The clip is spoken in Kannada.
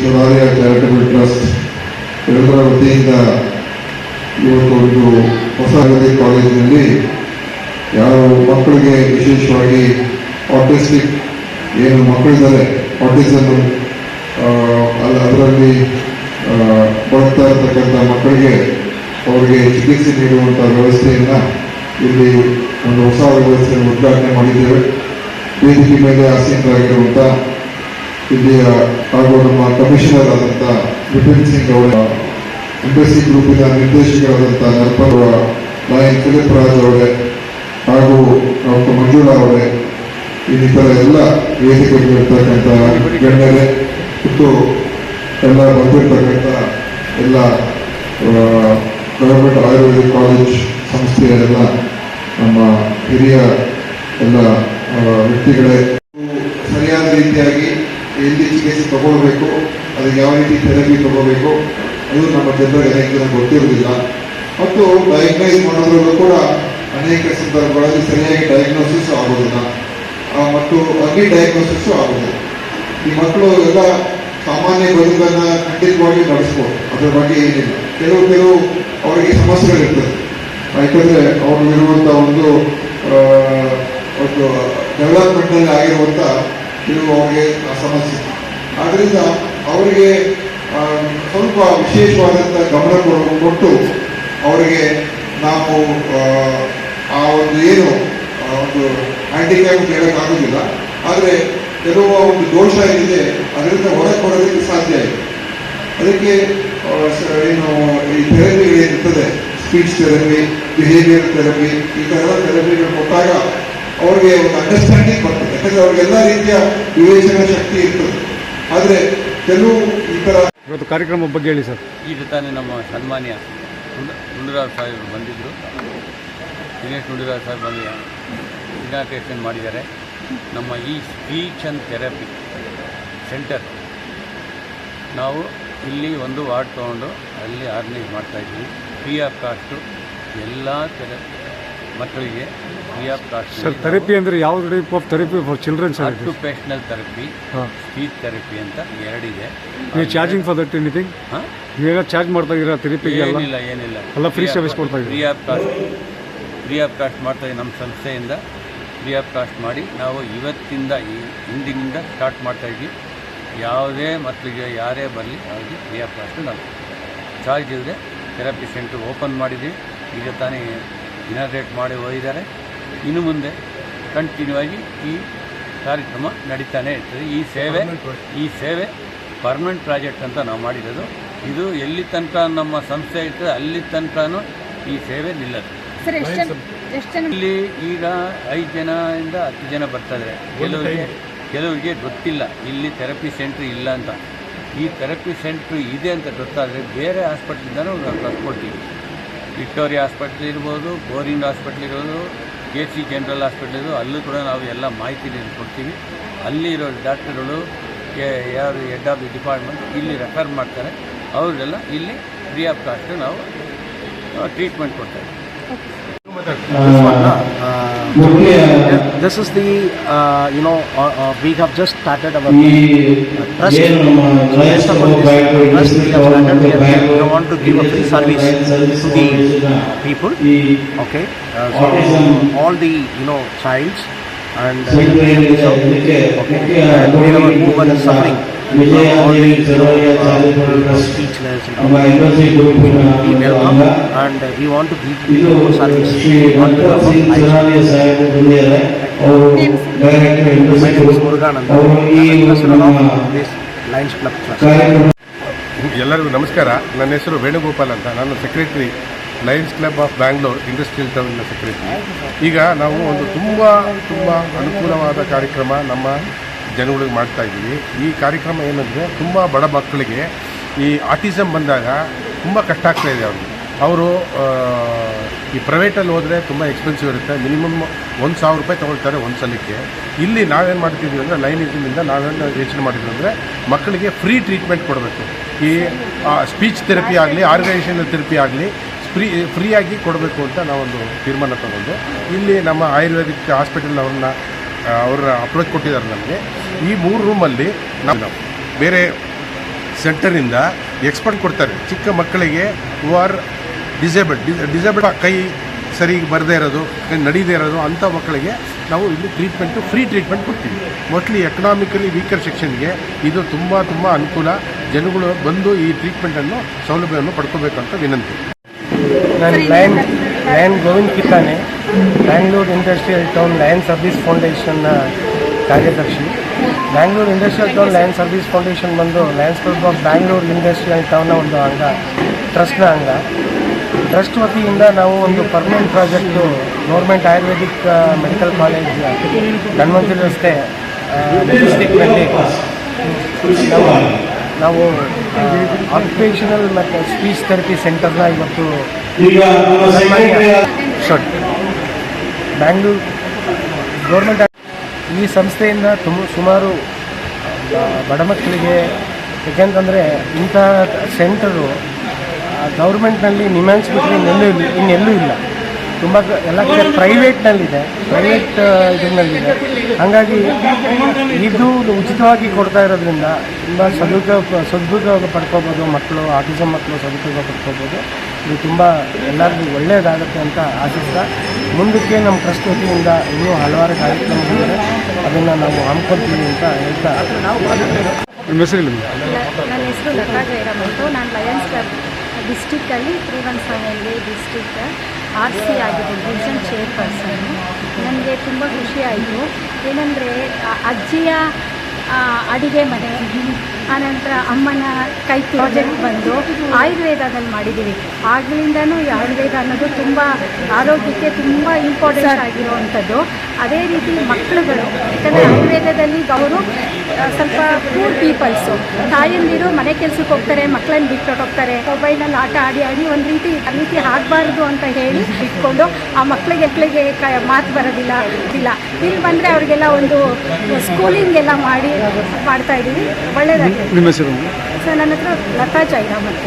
ಚುನಾರಿಯ ಚಾರಿಟಬಲ್ ಟ್ರಸ್ಟ್ ಇವರ ವತಿಯಿಂದ ಇವತ್ತು ಒಂದು ಹೊಸ ಹಳದಿ ಕಾಲೇಜಿನಲ್ಲಿ ಯಾವ ಮಕ್ಕಳಿಗೆ ವಿಶೇಷವಾಗಿ ಆಟಿಸ್ಟಿಕ್ ಏನು ಮಕ್ಕಳಿದ್ದಾರೆ ಆಟಿಸಮ್ ಅಲ್ಲ ಅದರಲ್ಲಿ ಬಳಸ್ತಾ ಇರ್ತಕ್ಕಂಥ ಮಕ್ಕಳಿಗೆ ಅವರಿಗೆ ಚಿಕಿತ್ಸೆ ನೀಡುವಂಥ ವ್ಯವಸ್ಥೆಯನ್ನು ಇಲ್ಲಿ ಒಂದು ಹೊಸ ವ್ಯವಸ್ಥೆಯನ್ನು ಉದ್ಘಾಟನೆ ಮಾಡಿದ್ದೇವೆ. ವೇದಿಕೆ ಮೇಲೆ ಆಸೀನರಾಗಿರುವಂಥ ಇಲ್ಲಿಯ ಹಾಗೂ ನಮ್ಮ ಕಮಿಷನರ್ ಆದಂಥ ವಿಪಿನ್ ಸಿಂಗ್ ಅವರ ಎಂಬಿಸಿ ಗ್ರೂಪಿನ ನಿರ್ದೇಶಕರಾದಂಥ ನರ್ಪರ್ವ ನಾಯಕ್ ಫಿಲಿಪ್ ರಾಜ್ ಅವರೇ ಹಾಗೂ ಡಾಕ್ಟರ್ ಮಂಜುಳಾ ಅವರೇ ಇನ್ನಿತರ ಎಲ್ಲ ವೇದಿಕೆಗಳಿರ್ತಕ್ಕಂಥ ಗಣ್ಯರೇ, ಮತ್ತು ಎಲ್ಲ ಬಂದಿರ್ತಕ್ಕಂಥ ಎಲ್ಲ ಗವರ್ಮೆಂಟ್ ಆಯುರ್ವೇದಿಕ್ ಕಾಲೇಜ್ ಸಂಸ್ಥೆಯ ಎಲ್ಲ ನಮ್ಮ ಹಿರಿಯ ಎಲ್ಲ ವ್ಯಕ್ತಿಗಳೇ. ಸರಿಯಾದ ರೀತಿಯಾಗಿ ಎಲ್ಲಿ ಚಿಕಿತ್ಸೆ ತಗೊಳ್ಬೇಕು, ಅದಕ್ಕೆ ಯಾವ ರೀತಿ ಥೆರಪಿ ತಗೋಬೇಕು ಅದು ನಮ್ಮ ಜನರಿಗೆ ಅನೇಕ ಜನ ಗೊತ್ತಿರುವುದಿಲ್ಲ. ಮತ್ತು ಡಯಾಗ್ನೈಸ್ ಮಾಡೋದ್ರಲ್ಲೂ ಕೂಡ ಅನೇಕ ಸಂದರ್ಭಗಳಲ್ಲಿ ಸರಿಯಾಗಿ ಡಯಾಗ್ನೋಸಿಸ್ ಆಗೋದಿಲ್ಲ. ಮತ್ತು ಅಗ್ನಿ ಡಯಾಗ್ನೋಸಿಸ್ ಆಗೋದಿಲ್ಲ. ಈ ಮಕ್ಕಳು ಎಲ್ಲ ಸಾಮಾನ್ಯ ಬದುಕನ್ನು ಖಂಡಿತವಾಗಿ ನಡೆಸ್ಬೋದು. ಅದರ ಬಗ್ಗೆ ಏನಿಲ್ಲ. ಕೆಲವು ಕೆಲವು ಅವರಿಗೆ ಸಮಸ್ಯೆಗಳಿರ್ತದೆ. ಯಾಕಂದರೆ ಅವರು ಇರುವಂಥ ಒಂದು ಒಂದು ಡೆವಲಪ್ಮೆಂಟ್ನಲ್ಲಿ ಆಗಿರುವಂಥ ಕೆಲವು ಅವರಿಗೆ ಸಮಸ್ಯೆ. ಆದ್ದರಿಂದ ಅವರಿಗೆ ಸ್ವಲ್ಪ ವಿಶೇಷವಾದಂಥ ಗಮನ ಕೊಟ್ಟು ಅವರಿಗೆ ನಾವು ಆ, ಒಂದು ಏನು ಒಂದು ಹ್ಯಾಂಡಿಕ್ಯಾಪ್ ಹೇಳೋಕ್ಕಾಗೋದಿಲ್ಲ. ಆದರೆ ಕೆಲವು ಒಂದು ದೋಷ ಏನಿದೆ ಅದರಿಂದ ಹೊರಗೆ ಕೊಡೋದಕ್ಕೆ ಸಾಧ್ಯ ಇದೆ ಅದಕ್ಕೆ ಏನು ಈ ಥೆರಪಿಗಳಿರ್ತದೆ ಸ್ಪೀಚ್ ಥೆರಪಿ ಬಿಹೇವಿಯರ್ ಥೆರಪಿ ಈ ಥರ ಥೆರಪಿಗಳು ಕೊಟ್ಟಾಗ ಅವ್ರಿಗೆ ಒಂದು ಅಂಡರ್ಸ್ಟ್ಯಾಂಡಿಂಗ್ ಬರ್ತದೆ ಯಾಕಂದ್ರೆ ಅವ್ರಿಗೆಲ್ಲ ರೀತಿಯ ವಿವೇಚನಾ ಶಕ್ತಿ ಇರ್ತದೆ. ಆದರೆ ಕೆಲವು ಈ ಥರ ಇವತ್ತು ಕಾರ್ಯಕ್ರಮ ಬಗ್ಗೆ ಹೇಳಿ ಸರ್. ಈಗ ತಾನೇ ನಮ್ಮ ಸನ್ಮಾನ್ಯ ಗುಂಡ- ಗುಂಡೂರಾವ್ ಸಾಹೇಬರು ಬಂದಿದ್ದರು ದಿನೇಶ್ ಗುಂಡೂರಾವ್ ಸಾಹೇಬ್ ಬಂದು ಇನಾಗ್ರೇಷನ್ ಮಾಡಿದ್ದಾರೆ. ನಮ್ಮ ಈ ಸ್ಪೀಚ್ ಆ್ಯಂಡ್ ಥೆರಪಿ ಸೆಂಟರ್ ನಾವು ಇಲ್ಲಿ ಒಂದು ವಾರ್ಡ್ ತೊಗೊಂಡು ಅಲ್ಲಿ ಆರ್ಗನೈಸ್ ಮಾಡ್ತಾಯಿದ್ವಿ ಫ್ರೀ ಆಫ್ ಕಾಸ್ಟು ಎಲ್ಲ ಥರ ಮಕ್ಕಳಿಗೆ free of cost sir therapy ಅಂದರೆ ಯಾವ type of therapy for children sir occupational therapy ಹಾಂ. ಸ್ಪೀಚ್ ಥೆರಪಿ ಅಂತ ಎರಡಿದೆ. ನೀವು ಚಾರ್ಜಿಂಗ್ ಫಾರ್ ದಟ್ ಎನಿಥಿಂಗ್ ಹಾಂ? ನೀವೇನೋ ಚಾರ್ಜ್ ಮಾಡ್ತಾ ಇದ್ದೀರಾ ಥೆರಪಿಗೆ ಏನಿಲ್ಲ ಏನಿಲ್ಲ. ಎಲ್ಲ ಫ್ರೀ ಸರ್ವಿಸ್ ಕೊಡ್ತಾ ಇದ್ದೀವಿ. Free of cost free of cost ಮಾಡ್ತಾ ಇದ್ದೀವಿ ನಮ್ಮ ಸಂಸ್ಥೆಯಿಂದ. ಫ್ರೀ ಆಫ್ ಕಾಸ್ಟ್ ಮಾಡಿ ನಾವು ಇವತ್ತಿಂದ ಈ ಇಂದಿನಿಂದ ಸ್ಟಾರ್ಟ್ ಮಾಡ್ತಾ ಇದ್ವಿ. ಯಾವುದೇ ಮಕ್ಕಳಿಗೆ ಯಾರೇ ಬರಲಿ ಅವ್ರಿಗೆ ಫ್ರೀ ಆಫ್ ಕಾಸ್ಟ್ ನಾವು. ಚಾರ್ಜ್ ಇಲ್ಲದೆ ಥೆರಪಿ ಸೆಂಟರ್ ಓಪನ್ ಮಾಡಿದ್ವಿ ಈಗ ತಾನೇ ಇನಾಗ್ರೇಟ್ ಮಾಡಿ ಹೋಗಿದ್ದಾರೆ. ಇನ್ನು ಮುಂದೆ ಕಂಟಿನ್ಯೂ ಆಗಿ ಈ ಕಾರ್ಯಕ್ರಮ ನಡೀತಾನೆ ಇರ್ತದೆ. ಈ ಸೇವೆ ಈ ಸೇವೆ ಪರ್ಮನೆಂಟ್ ಪ್ರಾಜೆಕ್ಟ್ ಅಂತ ನಾವು ಮಾಡಿರೋದು. ಇದು ಎಲ್ಲಿ ತನಕ ನಮ್ಮ ಸಂಸ್ಥೆ ಇರ್ತದೆ ಅಲ್ಲಿ ತನಕನೂ ಈ ಸೇವೆ ನಿಲ್ಲದು. ಸರ್ ಎಷ್ಟು ಎಷ್ಟು ಜನ ಇಲ್ಲಿ ಈಗ ಐದು ಜನದಿಂದ ಹತ್ತು ಜನ ಬರ್ತಾರೆ ಕೆಲವರಿಗೆ ಕೆಲವರಿಗೆ ಗೊತ್ತಿಲ್ಲ. ಇಲ್ಲಿ ಥೆರಪಿ ಸೆಂಟ್ರ್ ಇಲ್ಲ ಅಂತ. ಈ ಥೆರಪಿ ಸೆಂಟ್ರ್ ಇದೆ ಅಂತ ಗೊತ್ತಾದರೆ ಬೇರೆ ಹಾಸ್ಪಿಟ್ಲಿಂದನೂ ನಾವು ಕರ್ಕೊಡ್ತೀವಿ ವಿಕ್ಟೋರಿಯಾ ಹಾಸ್ಪಿಟ್ಲ್ ಇರ್ಬೋದು ಬೋರಿಂಗ್ ಹಾಸ್ಪಿಟ್ಲ್ ಇರ್ಬೋದು ಕೆ ಸಿ ಜನರಲ್ ಹಾಸ್ಪಿಟ್ಲ್ ಇರ್ಬೋದು ಅಲ್ಲೂ ಕೂಡ ನಾವು ಎಲ್ಲ ಮಾಹಿತಿ ಕೊಡ್ತೀವಿ. ಅಲ್ಲಿರೋ ಡಾಕ್ಟರ್ಗಳು ಯಾರು ಹೆಡ್ ಆಫ್ ದಿ ಡಿಪಾರ್ಟ್ಮೆಂಟ್ ಇಲ್ಲಿ ರೆಫರ್ ಮಾಡ್ತಾರೆ. ಅವರೆಲ್ಲ ಇಲ್ಲಿ ಫ್ರೀ ಆಫ್ ಕಾಸ್ಟ್ ನಾವು ಟ್ರೀಟ್ಮೆಂಟ್ ಕೊಡ್ತಾರೆ. This is the, uh, you know, uh, uh, we have just started our trust. Based upon this trust we have started, we, we want to give a free service to the people. Okay, uh, so all the, you know, childs and uh, okay, and wherever woman is suffering, uh, all the, you know, uh, speechless and all, we welcome and uh, we want to give you service. We want to. My name is Muruganand. I'm the president of this Lions Club Trust. ಎಲ್ಲರಿಗೂ ನಮಸ್ಕಾರ ನನ್ನ ಹೆಸರು ವೇಣುಗೋಪಾಲ್ ಅಂತ ನಾನು secretary Lions Club of Bangalore industrial ಟೌನ್ನ secretary ಈಗ ನಾವು ಒಂದು ತುಂಬ ತುಂಬ ಅನುಕೂಲವಾದ ಕಾರ್ಯಕ್ರಮ ನಮ್ಮ ಜನಗಳಿಗೆ ಮಾಡ್ತಾ ಇದ್ದೀವಿ ಈ ಕಾರ್ಯಕ್ರಮ ಏನಂದರೆ ತುಂಬ ಬಡ ಮಕ್ಕಳಿಗೆ ಈ ಆಟಿಸಮ್ ಬಂದಾಗ ತುಂಬ ಕಷ್ಟ ಆಗ್ತಾ ಇದೆ ಅವ್ರಿಗೆ ಅವರು ಈ ಪ್ರೈವೇಟಲ್ಲಿ ಹೋದರೆ ತುಂಬ ಎಕ್ಸ್ಪೆನ್ಸಿವ್ ಇರುತ್ತೆ. ಮಿನಿಮಮ್ ಒಂದು ಸಾವಿರ ರೂಪಾಯಿ ತೊಗೊಳ್ತಾರೆ ಒಂದು ಸಲಕ್ಕೆ. ಇಲ್ಲಿ ನಾವೇನು ಮಾಡ್ತಿದ್ವಿ ಅಂದರೆ ಲೈನಿಸಮಿಂದ ನಾವೇನು ಯೋಚನೆ ಮಾಡಿದ್ವಿ ಅಂದರೆ ಮಕ್ಕಳಿಗೆ ಫ್ರೀ ಟ್ರೀಟ್ಮೆಂಟ್ ಕೊಡಬೇಕು. ಈ ಸ್ಪೀಚ್ ಥೆರಪಿ ಆಗಲಿ ಆರ್ಗನೈಸೇಷನ್ ಥೆರಪಿ ಆಗಲಿ ಫ್ರೀ ಫ್ರೀಯಾಗಿ ಕೊಡಬೇಕು ಅಂತ ನಾವೊಂದು ತೀರ್ಮಾನ ತಗೊಂಡು ಇಲ್ಲಿ ನಮ್ಮ ಆಯುರ್ವೇದಿಕ್ ಹಾಸ್ಪಿಟಲ್ ಅವ್ರನ್ನ ಅವ್ರ ಅಪ್ರೋಚ್ ಕೊಟ್ಟಿದ್ದಾರೆ ನಮಗೆ. ಈ ಮೂರು ರೂಮಲ್ಲಿ ನಾವು ಬೇರೆ ಸೆಂಟರಿಂದ ಎಕ್ಸ್ಪರ್ಟ್ ಕೊಡ್ತಾರೆ. ಚಿಕ್ಕ ಮಕ್ಕಳಿಗೆ ಆರ್ ಡಿಸೇಬಲ್ಡ್ ಡಿಸೇಬಲ್ಡ್ ಕೈ ಸರಿ ಬರದೇ ಇರೋದು ಕೈ ನಡೀದೇ ಇರೋದು ಅಂಥ ಮಕ್ಕಳಿಗೆ ನಾವು ಇಲ್ಲಿ ಟ್ರೀಟ್ಮೆಂಟು ಫ್ರೀ ಟ್ರೀಟ್ಮೆಂಟ್ ಕೊಡ್ತೀವಿ. ಮೋಸ್ಟ್ಲಿ ಎಕನಾಮಿಕಲಿ ವೀಕರ್ ಸೆಕ್ಷನ್ಗೆ ಇದು ತುಂಬ ತುಂಬ ಅನುಕೂಲ. ಜನಗಳು ಬಂದು ಈ ಟ್ರೀಟ್ಮೆಂಟನ್ನು ಸೌಲಭ್ಯವನ್ನು ಪಡ್ಕೋಬೇಕಂತ ವಿನಂತಿ. ನಾನು lion lion Govind Kittane Bangalore industrial town lion service ಫೌಂಡೇಶನ್ನ ಕಾರ್ಯದರ್ಶಿ. Bangalore industrial town lion service foundation ಬಂದು Lions Club of Bangalore industrial ಟೌನ್ನ ಒಂದು ಅಂಗ ಟ್ರಸ್ಟ್ನ ಅಂಗ. ಟ್ರಸ್ಟ್ ವತಿಯಿಂದ ನಾವು ಒಂದು permanent project government Ayurvedic medical college Dhanvantari ರಸ್ತೆ ಡಿಸ್ಟಿಕ್ನಲ್ಲಿ ನಾವು ನಾವು ಆಕ್ಯುಪೇಷನಲ್ ಮತ್ತು ಸ್ಪೀಚ್ ಥೆರಪಿ ಸೆಂಟರ್ನ ಇವತ್ತು ಶಟ್ ಬ್ಯಾಂಗ್ಳೂರು ಗೌರ್ಮೆಂಟ್ ಈ ಸಂಸ್ಥೆಯಿಂದ ತುಂಬ ಸುಮಾರು ಬಡ ಮಕ್ಕಳಿಗೆ ಯಾಕೆಂತಂದರೆ ಇಂಥ ಸೆಂಟರು ಗೌರ್ಮೆಂಟ್ನಲ್ಲಿ ನಿಮ್ಯಾನ್ಸ್ ಬಿಟ್ಟರೆ ಇನ್ನೆಲ್ಲೂ ಇಲ್ಲ ಇನ್ನೆಲ್ಲೂ ಇಲ್ಲ. ತುಂಬ ಕ- ಎಲ್ಲ ಕಡೆ ಪ್ರೈವೇಟ್ನಲ್ಲಿದೆ ಪ್ರೈವೇಟ್ ಇದನ್ನಲ್ಲಿದೆ ಹಾಗಾಗಿ ಇದು ಉಚಿತವಾಗಿ ಕೊಡ್ತಾ ಇರೋದ್ರಿಂದ ತುಂಬ ಸದುಪಯೋಗ ಸದುಪಯೋಗ ಪಡ್ಕೋಬೋದು ಮಕ್ಕಳು ಆಟಿಸಮ್ ಮಕ್ಕಳು ಸದುಪಯೋಗ ಪಡ್ಕೋಬೋದು. ಇದು ತುಂಬ ಎಲ್ಲರಿಗೂ ಒಳ್ಳೆಯದಾಗುತ್ತೆ ಅಂತ ಆಶಿಸ್ತಾ ಮುಂದಕ್ಕೆ ನಮ್ಮ ಟ್ರಸ್ಟ್ ವತಿಯಿಂದ ಇನ್ನೂ ಹಲವಾರು ಕಾರ್ಯಕ್ರಮಗಳಿದೆ ಅದನ್ನು ನಾವು ಹಮ್ಮಿಕೊಳ್ತೀವಿ ಅಂತ ಹೇಳ್ತಾ ನನ್ನ ಹೆಸರು ಲತಾ ನಾನು Lions club ಡಿಸ್ಟಿಕ್ಕಲ್ಲಿ three one district R C ಆಗಿದೆ ಡಿವಿಷನ್ ಚೇರ್ಪರ್ಸನ್ನು ನನಗೆ ತುಂಬ ಖುಷಿಯಾಯಿತು ಏನಂದರೆ ಅಜ್ಜಿಯ ಅಡಿಗೆ ಮನೆ ಆನಂತರ ಅಮ್ಮನ ಕೈ ಪ್ರಾಜೆಕ್ಟ್ ಬಂದು ಆಯುರ್ವೇದದಲ್ಲಿ ಮಾಡಿದ್ದೀವಿ. ಆಗ್ಲಿಂದನೂ ಆಯುರ್ವೇದ ಅನ್ನೋದು ತುಂಬ ಆರೋಗ್ಯಕ್ಕೆ ತುಂಬ ಇಂಪಾರ್ಟೆಂಟ್ ಆಗಿರುವಂಥದ್ದು. ಅದೇ ರೀತಿ ಮಕ್ಕಳುಗಳು ಯಾಕಂದರೆ ಆಯುರ್ವೇದದಲ್ಲಿ ಅವರು ಸ್ವಲ್ಪ ಪೂರ್ ಪೀಪಲ್ಸು ತಾಯಂದಿರು ಮನೆ ಕೆಲ್ಸಕ್ಕೆ ಹೋಗ್ತಾರೆ ಮಕ್ಕಳನ್ನ ಬಿಟ್ಟು ಹೋಗ್ತಾರೆ ಮೊಬೈಲಲ್ಲಿ ಆಟ ಆಡಿ ಆಡಿ ಒಂದು ರೀತಿ ಆ ರೀತಿ ಆಗಬಾರ್ದು ಅಂತ ಹೇಳಿ ಇಟ್ಕೊಂಡು ಆ ಮಕ್ಕಳಿಗೆ ಎಕ್ಳಿಗೆ ಕ ಮಾತು ಬರೋದಿಲ್ಲ ಇಲ್ಲ ಇಲ್ಲಿ ಬಂದರೆ ಅವ್ರಿಗೆಲ್ಲ ಒಂದು ಸ್ಕೂಲಿಂಗ್ ಎಲ್ಲ ಮಾಡಿ ಮಾಡ್ತಾ ಇದ್ದೀವಿ. ಒಳ್ಳೆಯದಾಗಿದೆ ಸರ್ ನನ್ನ ಹತ್ರ ಲತಾ ಜೈರಾಮ್ ಅಂತ